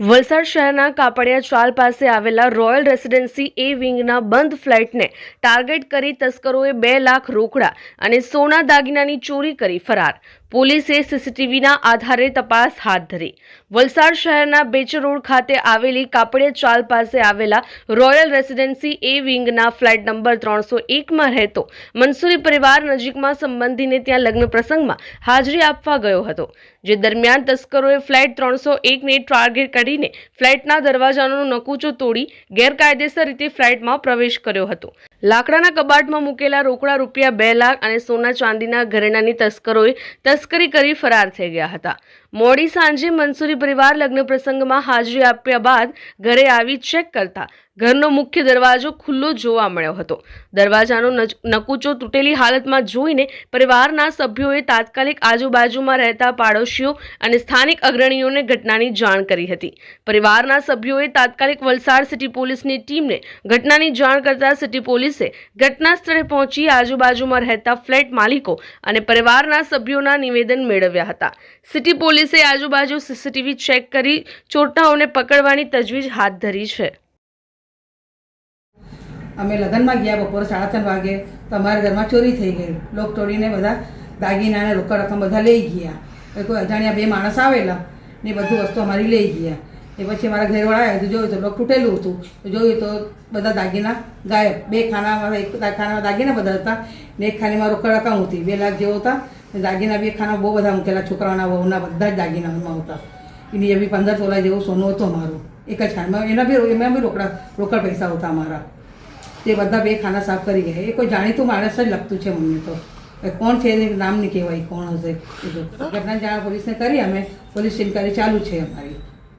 વલસાડ શહેરના કાપડિયા ચાલ પાસે આવેલા રોયલ રેસિડેન્સી એ વિંગના બંધ ફ્લેટને ટાર્ગેટ કરી તસ્કરોએ બે લાખ રોકડા અને સોના દાગીનાની ચોરી કરી ફરાર. પોલીસે સીસીટીવીના આધારે તપાસ હાથ ધરી. વલસાડ શહેરના બેચર રોડ ખાતે આવેલી કાપડિયા ચાલ પાસે આવેલા રોયલ રેસિડેન્સી એ વિંગના ફ્લેટ નંબર ત્રણસો એકમાં રહેતો મનસુરી પરિવાર નજીકમાં સંબંધીને ત્યાં લગ્ન પ્રસંગમાં હાજરી આપવા ગયો હતો, જે દરમિયાન તસ્કરોએ ફ્લેટ ત્રણસો એકને ટાર્ગેટ કરીને ફ્લેટના દરવાજાનો નકુચો તોડી ગેરકાયદેસર રીતે ફ્લેટમાં પ્રવેશ કર્યો હતો. લાકડાના કબાટમાં મૂકેલા રોકડા રૂપિયા બે લાખ અને સોના ચાંદીના ઘરેણાની તસ્કરોએ તસ્કરી કરી ફરાર થઈ ગયા હતા. મોડી સાંજે મંસૂરી પરિવાર લગ્ન પ્રસંગમાં હાજરી આપ્યા બાદ ઘરે આવી ચેક કરતા ઘરનો મુખ્ય દરવાજો ખુલ્લો જોવા મળ્યો હતો. દરવાજાનો નકુચો તૂટેલી હાલતમાં જોઈને પરિવારના સભ્યોએ તાત્કાલિક આજુબાજુમાં રહેતા પાડોશીઓ અને સ્થાનિક અગ્રણીઓને ઘટનાની જાણ કરી હતી. પરિવારના સભ્યોએ તાત્કાલિક વલસાડ સિટી પોલીસની ટીમને ઘટનાની જાણ કરતા સિટી પોલીસે ઘટના સ્થળે પહોંચી આજુબાજુમાં રહેતા ફ્લેટ માલિકો અને પરિવારના સભ્યોના નિવેદન મેળવ્યા હતા. સિટી પોલીસે આજુબાજુ સીસીટીવી ચેક કરી ચોરટાઓને પકડવાની તજવીજ હાથ ધરી છે. અમે લગ્નમાં ગયા બપોરે સાડા ત્રણ વાગે. તમારા ઘરમાં ચોરી થઈ ગઈ. લોક તોડીને બધા દાગીના અને રોકડ રકમ બધા લઈ ગયા. કોઈ અજાણ્યા બે માણસ આવેલા ને બધું વસ્તુ અમારી લઈ ગયા. એ પછી મારા ઘરવાળા આવ્યા તો જોયું તો લોક તૂટેલું હતું. તો જોયું તો બધા દાગીના ગાયબ. બે ખાનામાં, એક ખાનામાં દાગીના બધા હતા ને એક ખાનીમાં રોકડ રકમ હતી. બે લાખ જેવો હતા. દાગીના બે ખાના બહુ બધા મૂકેલા છોકરાઓના વહુના બધા જ દાગીનામાં હતા. એની બી પંદર તોલા જેવું સોનું હતું અમારું એક જ ખાનમાં એના બી એમાં બી રોકડા, રોકડ પૈસા હતા અમારા તે બધા બે ખાના સાફ કરી ગયા. એ કોઈ જાણીતું માણસ જ લગતું છે મને તો. કોણ છે એને નામ નહીં કહેવાય, કોણ હશે. ઘટના જાણ પોલીસને કરી, અમે પોલીસ ઇન્કવાયરી ચાલુ છે અમારી.